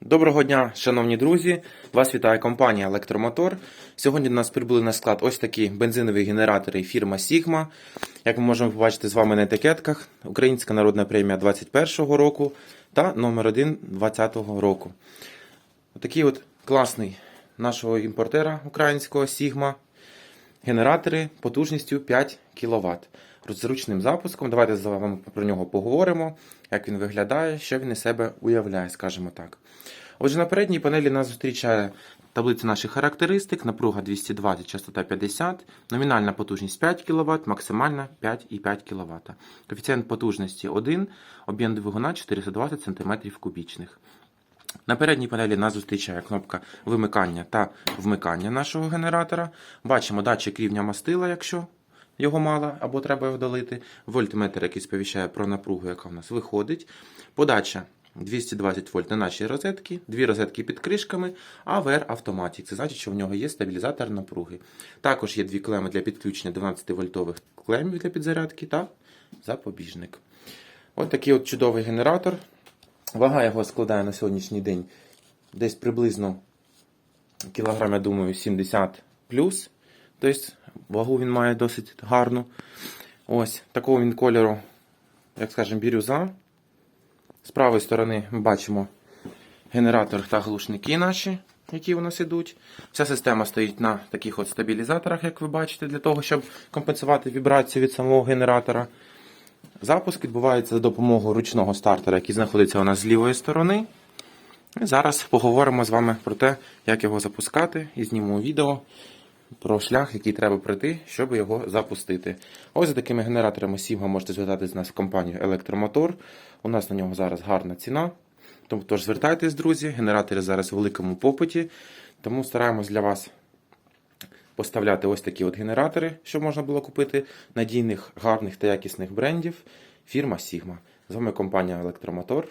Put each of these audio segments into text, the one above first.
Доброго дня, шановні друзі! Вас вітає компанія Електромотор. Сьогодні до нас прибули на склад ось такі бензинові генератори фірма Sigma. Як ми можемо побачити з вами на етикетках, Українська народна премія 21-го року та номер 1 20-го року. Отакий от класний нашого імпортера українського Sigma. Генератори потужністю 5 кВт. Зручним запуском. Давайте з вами про нього поговоримо, як він виглядає, що він із себе уявляє, скажімо так. Отже, на передній панелі нас зустрічає таблиця наших характеристик, напруга 220, частота 50, номінальна потужність 5 кВт, максимальна 5,5 кВт. Коефіцієнт потужності 1, об'єм двигуна 420 см кубічних. На передній панелі нас зустрічає кнопка вимикання та вмикання нашого генератора. Бачимо датчик рівня мастила, якщо його мало або треба його долити. Вольтметр, який сповіщає про напругу, яка в нас виходить. Подача 220 вольт на наші розетки, дві розетки під кришками, AVR автоматик. Це значить, що в нього є стабілізатор напруги. Також є дві клеми для підключення 12 вольтових клемів для підзарядки та запобіжник. Ось такий от чудовий генератор. Вага його складає на сьогоднішній день десь приблизно кілограм, я думаю, 70 плюс. Тобто вагу він має досить гарну. Ось такого він кольору, як скажемо, бірюза. З правої сторони ми бачимо генератор та глушники наші, які у нас ідуть. Вся система стоїть на таких от стабілізаторах, як ви бачите, для того, щоб компенсувати вібрацію від самого генератора. Запуск відбувається за допомогою ручного стартера, який знаходиться у нас з лівої сторони. І зараз поговоримо з вами про те, як його запускати, і знімемо відео про шлях, який треба пройти, щоб його запустити. Ось за такими генераторами Sigma можете звертатись з нас в компанію Електромотор. У нас на нього зараз гарна ціна. Тому Тож звертайтесь, друзі, генератори зараз у великому попиті, тому стараємось для вас поставляти ось такі от генератори, щоб можна було купити надійних, гарних та якісних брендів. Фірма Sigma. З вами компанія Електромотор.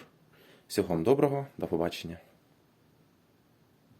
Всього вам доброго, до побачення.